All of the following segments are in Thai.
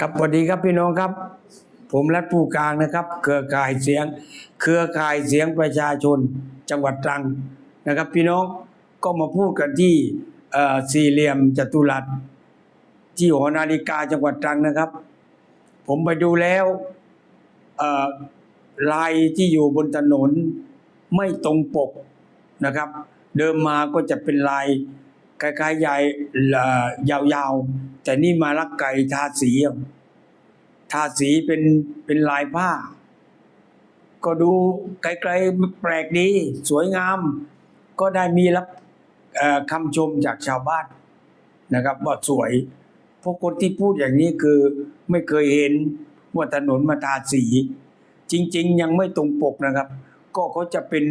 ครับสวัสดีครับพี่น้องครับ ผมรัฐผู้กลางนะครับ เครือข่ายเสียง เครือข่ายเสียงประชาชนจังหวัดตรังนะครับ พี่น้องก็มาพูดกันที่สี่เหลี่ยมจัตุรัสที่หอนาฬิกาจังหวัดตรังนะครับ ผมไปดูแล้วลายที่อยู่บนถนนไม่ตรงปกนะครับ เดิมมาก็จะเป็นลาย คล้ายๆใยเอ่ยาวๆ แต่นี่มาลักไก่ทาสีทาสีเป็นเป็นลายผ้า ก็ดูไกลๆแปลกดี สวยงาม ก็ได้มีรับคำชมจากชาวบ้านนะครับว่าสวยพราะคนที่พูดอย่างนี้คือไม่เคยเห็นว่าถนนมาทาสี จริง ๆ ยังไม่ตรงปกนะครับ ก็เขาจะเป็น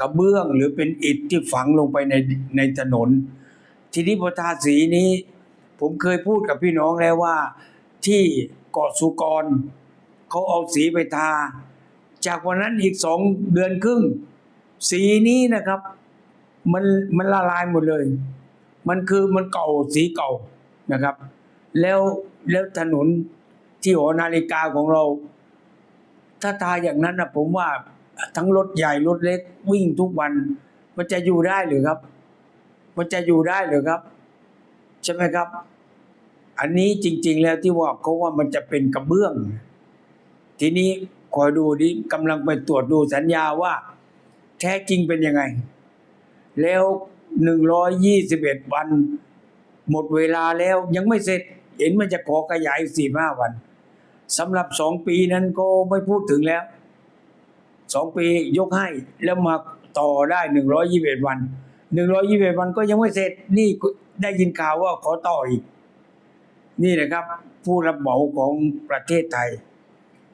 กระเบื้องหรือเป็นอิฐที่ฝังลงไปในในถนน ทีนี้พอทาสีนี้ ผมเคยพูดกับพี่น้องแล้วว่า ที่เกาะสุกรเขาเอาสีไปทา จากวันนั้นอีกสองเดือนครึ่ง สีนี้นะครับมันมันละลายหมดเลย มันคือมันเก่าสีเก่านะครับ แล้วแล้วถนนที่หอนาฬิกาของเรา ถ้าทาอย่างนั้นนะผมว่า ทั้งรถใหญ่รถเล็กวิ่งทุกวัน มันจะอยู่ได้หรือครับ มันจะอยู่ได้หรือครับ ใช่ไหมครับ อันนี้จริง ๆ แล้วที่ว่าเขาว่ามันจะเป็นกระเบื้อง ทีนี้คอยดูดิกำลังไปตรวจดูสัญญาว่า แท้จริงเป็นยังไง แล้วหนึ่งร้อยยี่สิบเอ็ดวัน หมดเวลาแล้วยังไม่เสร็จ เห็นมันจะขอขยายสี่ห้าวันสำหรับสองปีนั้นก็ไม่พูดถึงแล้ว สองปียกให้แล้วมาต่อได้หนึ่งร้อยยี่สิบเอ็ดวันหนึ่งร้อยยี่สิบเอ็ดวันก็ยังไม่เสร็จนี่ได้ยินข่าวว่าขอต่ออีก นี่นะครับ ผู้รับเหมาของประเทศไทย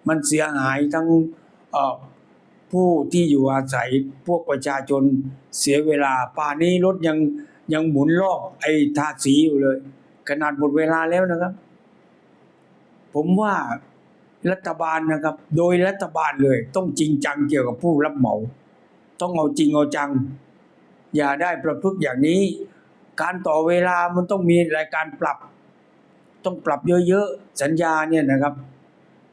มันเสียหายทั้งผู้ที่อยู่อาศัยพวกประชาชนเสียเวลา ป่านนี้รถยังยังหมุนรอบไอ้ทาสีอยู่เลย ขนาดหมดเวลาแล้วนะครับ ผมว่า รัฐบาลนะครับ โดยรัฐบาลเลย ต้องจริงจังเกี่ยวกับผู้รับเหมา ต้องเอาจริงเอาจัง อย่าได้ประพฤติอย่างนี้ การต่อเวลามันต้องมีรายการปรับ ต้องปรับเยอะๆสัญญาเนี่ยนะครับ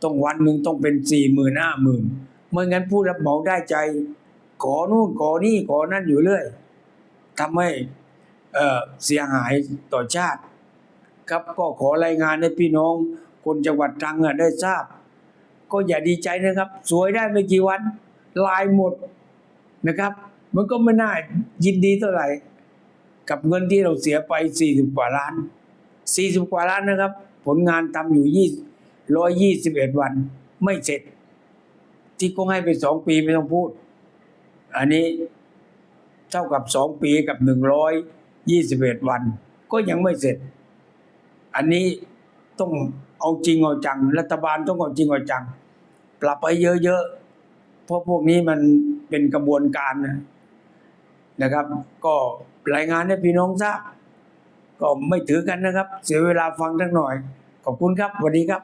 ต้องวันหนึ่งต้องเป็นสี่หมื่นห้าหมื่นไม่งั้นผู้รับเหมาได้ใจ ขอนู่นขอนี่ขอนั่นอยู่เรื่อยทำให้เอ่อเสียหายต่อชาติ ครับก็ขอรายงานให้พี่น้องคนจังหวัดตรังได้ทราบ ก็อย่าดีใจนะครับ สวยได้ไม่กี่วัน ลายหมดนะครับ มันก็ไม่น่ายินดีเท่าไหร่ กับเงินที่เราเสียไปสี่สิบกว่าล้านสี่สิบกว่าล้านนะครับ ผลงานทำอยู่ยี่ร้อยยี่สิบเอ็ดวัน ไม่เสร็จ ที่ก็ให้ไปสองปีไม่ต้องพูด อันนี้เท่ากับสองปีกับหนึ่งร้อยยี่สิบเอ็ดวัน ก็ยังไม่เสร็จ อันนี้ต้องเอาจริงเอาจัง รัฐบาลต้องเอาจริงเอาจัง ปรับไปเยอะๆ เพราะพวกนี้มันเป็นกระบวนการนะนะครับ ก็รายงานให้พี่น้องทราบ ก็ไม่ถือกันนะครับ เสียเวลาฟังทั้งหน่อย ขอบคุณครับสวัสดีครับ